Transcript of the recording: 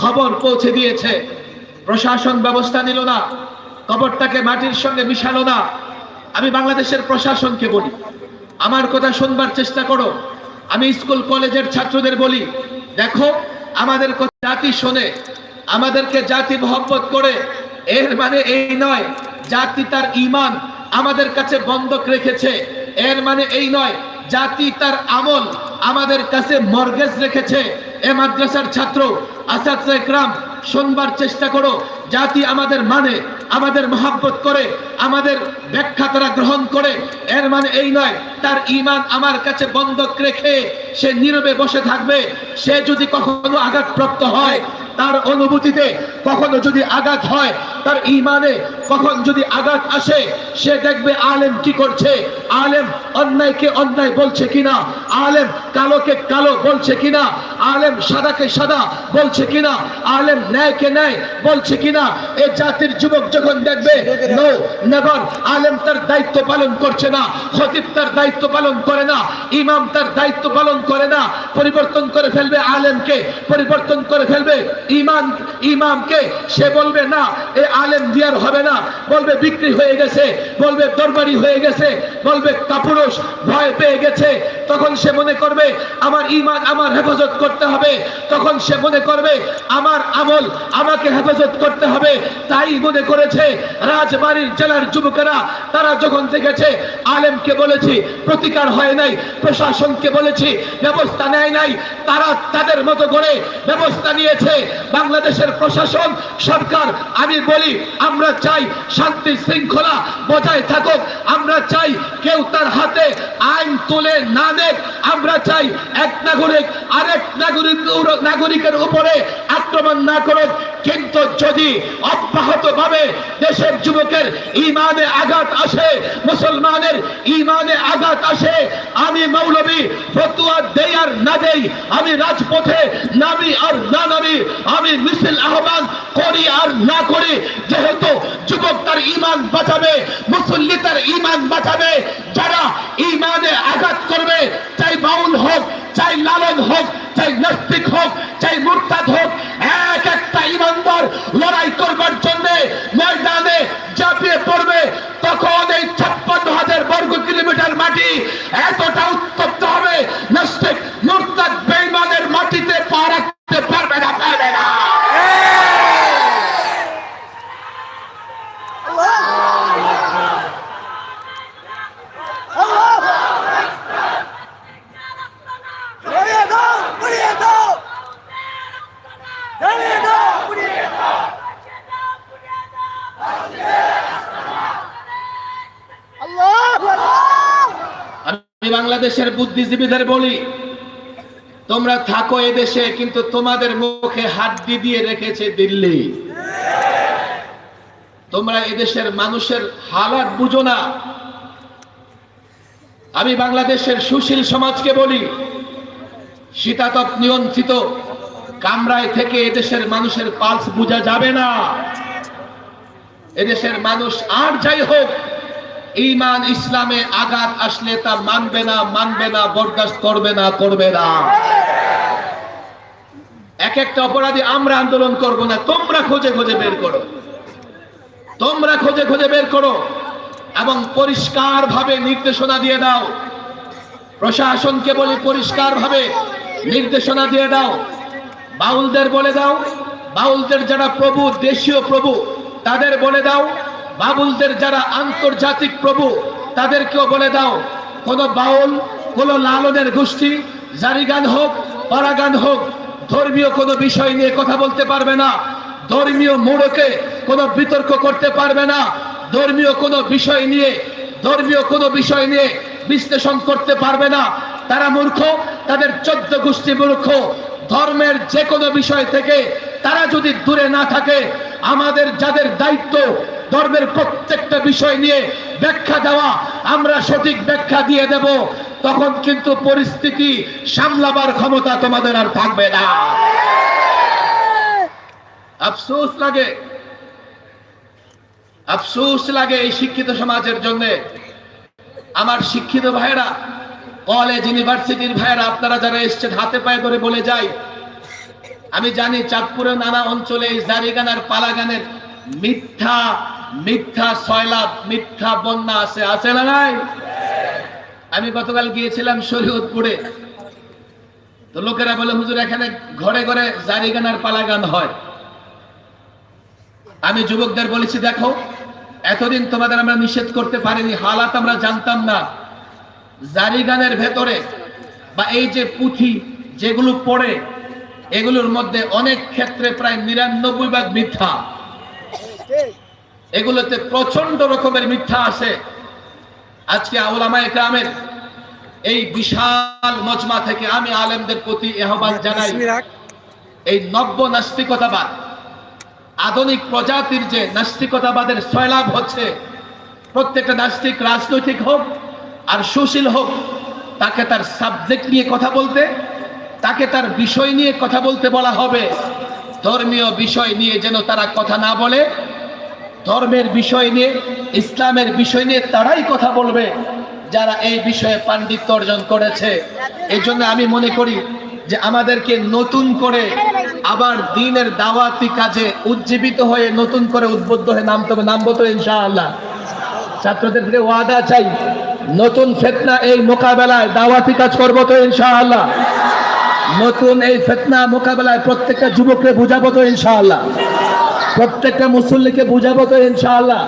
খবর পৌঁছে দিয়েছে। প্রশাসন ব্যবস্থা নিল না। কবরটাকে মাটির সঙ্গে মিশালো না। আমি বাংলাদেশের প্রশাসনকে বলি, আমার কথা শুনবার চেষ্টা করো। আমি স্কুল কলেজের ছাত্রদের বলি, দেখো, আমাদের কথা জাতি শোনে, আমাদেরকে জাতি মহব্বত করে। এর মানে এই নয়, জাতি তার ইমান আমাদের কাছে বন্ধক রেখেছে। এর মানে এই নয়, জাতি তার আমল আমাদের কাছে মর্গেজ রেখেছে। এ মাদ্রাসার ছাত্র আসাদ শোনবার চেষ্টা করো। জাতি আমাদের মানে আমাদের মহাব্বত করে, আমাদের ব্যাখ্যা তারা গ্রহণ করে। এর মানে এই নয়, তার ইমান আমার কাছে বন্ধক রেখে সে নীরবে বসে থাকবে। সে যদি কখনো আঘাতপ্রাপ্ত হয়, তার অনুভূতিতে কখনো যদি আঘাত হয় তার ইমানে কখন যদি আঘাত আসে, সে দেখবে আলেম কি করছে? আলেম অন্যায়কে অন্যায় বলছে কিনা? আলেম কালোকে কালো বলছে কিনা? আলেম সাদাকে সাদা বলছে কিনা? আলেম ন্যায়কে ন্যায় বলছে কিনা? এ জাতির যুবক যখন দেখবে আলেম তার দায়িত্ব পালন করছে না, খতিব তার দায়িত্ব পালন করে না, ইমাম তার দায়িত্ব পালন করে না, পরিবর্তন করে ফেলবে আলেমকে, পরিবর্তন করে ফেলবে ইমান ইমামকে, সে বলবে, না, এ আলেম দিয়ার হবে না। বলবে, বিক্রি হয়ে গেছে। বলবে, দরবারি হয়ে গেছে। বলবে, কাপুরুষ, ভয় পেয়ে গেছে। তখন সে মনে করবে, আমার ইমান আমার হেফাজত করতে হবে। তখন সে মনে করবে, আমার আমল আমাকে হেফাজত করতে হবে। তাই মনে করেছে, রাজবাড়ির জেলার যুবকেরা, তারা যখন দেখেছে, আলেমকে বলেছি, প্রতিকার হয় নাই, প্রশাসনকে বলেছি, ব্যবস্থা নেয় নাই, তারা তাদের মতো করে ব্যবস্থা নিয়েছে। বাংলাদেশের প্রশাসন, সরকার, আমি বলি, আমরা চাই শান্তি শৃঙ্খলা বজায় থাকুক। আমরা চাই কেউ তার হাতে আইন তুলে না নেক। আমরা চাই এক নাগরিক, আরেক নাগরিক, নাগরিকের উপরে আক্রমণ না করুক। কিন্তু যদি অব্যাহত ভাবে দেশের যুবকের ইমানে আঘাত আসে, মুসলমানের ইমানে আঘাত আসে, আমি মৌলবী ফতুয়া দেই আর না দেই আমি রাজপথে নামি আর না নামি, আমি মিছিল আহ্বান করি আর না করি, যেহেতু যুবক তার ইমান বাঁচাবে, মুসল্লি তার ইমান বাঁচাবে, যারা ইমানে আঘাত করবে, চাই বাউল হোক, চাই লালন হোক, চাই নাস্তিক হোক, চাই মুরতাদ হোক এক একটা ইমানদার লড়াই করবার জন্য ময়দানে ঝাঁপিয়ে পড়বে তখন এই ছাপ্পান্ন হাজার বর্গ কিলোমিটার মাটি এতটা উত্তপ্ত হবে নাস্তিক মুরতাদ বেইমানের মাটিতে পা রাখতে পারবে না পারবে না দাঁড়িয়ে দাও উড়িয়ে দাও দাঁড়িয়ে দাও উড়িয়ে দাও আল্লাহ আমি বাংলাদেশের বুদ্ধিজীবীদের বলি, তোমরা থাকো এদেশে কিন্তু তোমাদের মুখে হাড্ডি দিয়ে রেখেছে দিল্লি। তোমরা এদেশের মানুষের হালাত বুঝো না। আমি বাংলাদেশের সুশীল সমাজকে বলি, শীতাতপ নিয়ন্ত্রিত কামরায় থেকে এদেশের মানুষের পালস বোঝা যাবে না। এদেশের মানুষ আর যাই হোক ইমান ইসলামে আঘাত আসলে তা মানবে না মানবে না, বরদাস্ত করবে না করবে না। এক একটা অপরাধী আমরা আন্দোলন করব না, তোমরা খোঁজে খোঁজে বের করো। তোমরা খোঁজে খোঁজে বের করো এবং পরিষ্কার ভাবে নির্দেশনা দিয়ে দাও। প্রশাসনকে বলি পরিষ্কার ভাবে নির্দেশনা দিয়ে দাও। বাউলদের বলে দাও, বাউলদের যারা প্রভু, দেশীয় প্রভু, তাদের বলে দাও বাবুলদের যারা আন্তর্জাতিক প্রভু, তাদেরকেও বলে দাও, কোন বাউল, কোন লালনের গোষ্ঠী, জারিগান হোক, পরাগান হোক, ধর্মীয় কোনো বিষয় নিয়ে কথা বলতে পারবে না, ধর্মীয় মোড়কে কোনো বিতর্ক করতে পারবে না, ধর্মীয় কোনো বিষয় নিয়ে, ধর্মীয় কোনো বিষয় নিয়ে বিশ্লেষণ করতে পারবে না। তারা মূর্খ, তাদের চোদ্দ গোষ্ঠী মূর্খ, ধর্মের যে কোনো বিষয় থেকে তারা যদি দূরে না থাকে, আমাদের যাদের দায়িত্ব ধর্মের প্রত্যেকটা বিষয় নিয়ে ব্যাখ্যা দেওয়া, আমরা সঠিক ব্যাখ্যা দিয়ে দেব, তখন কিন্তু পরিস্থিতি সামলাবার ক্ষমতা তোমাদের আর থাকবে না। আফসোস লাগে। আফসোস লাগে এই শিক্ষিত সমাজের জন্য। আমার শিক্ষিত ভাইয়েরা কলেজ ইউনিভার্সিটির ভাইয়েরা, আপনারা যারা এসছেন, হাতে পায়ে ধরে বলে যাই, আমি জানি চাঁদপুরের নানা অঞ্চলে এই জারিগানার পালাগানের মিথ্যা মিথ্যা সয়লাভ মিথ্যা বন্যা আছে আছে না নাই? আমি গতকাল গিয়েছিলাম শরীয়তপুরে। তো লোকেরা বলে, হুজুর, এখানে ঘরে ঘরে জারিগানার পালাগান হয়। আমি যুবকদের বলেছি, দেখো, এতদিন তোমাদের আমরা নিষেধ করতে পারিনি, হালাত আমরা জানতাম না। জারি গানের ভেতরে বা এই যে পুঁথি যেগুলো পড়ে, এগুলোর মধ্যে অনেক ক্ষেত্রে প্রায় নিরানব্বই ভাগ মিথ্যা। এগুলোতে প্রচণ্ড রকমের মিথ্যা আছে। আজকে আউলামা একরামের এই বিশাল মজমা থেকে আমি আলেমদের প্রতি আহ্বান জানাই। এই নব্য নাস্তিকতাবাদ আধুনিক প্রজাতির যে নাস্তিকতাবাদের সয়লাভ হচ্ছে প্রত্যেকটা নাস্তিক রাজনৈতিক হোক আর সুশীল হোক তাকে তার সাবজেক্ট নিয়ে কথা বলতে তাকে তার বিষয় নিয়ে কথা বলতে বলা হবে। ধর্মীয় বিষয় নিয়ে যেন তারা কথা না বলে ধর্মের বিষয় নিয়ে, ইসলামের বিষয় নিয়ে তারাই কথা বলবে যারা এই বিষয়ে পাণ্ডিত্য অর্জন করেছে। এই জন্য আমি মনে করি যে আমাদেরকে নতুন করে আবার দিনের দাওয়াতি কাজে উজ্জীবিত হয়ে নতুন করে উদ্বুদ্ধ হয়ে নামতে হবে। নামবো তো ইনশাআল্লাহ। ছাত্রদের থেকে ওয়াদা চাই, নতুন ফেতনা এই মোকাবেলায় দাওয়াতি কাজ করব তো ইনশাআল্লাহ। নতুন এই ফেতনা মোকাবেলায় প্রত্যেকটা যুবককে বুঝাবো তো ইনশাআল্লাহ। প্রত্যেকটা মুসল্লিকে বুঝাবো তো ইনশাআল্লাহ।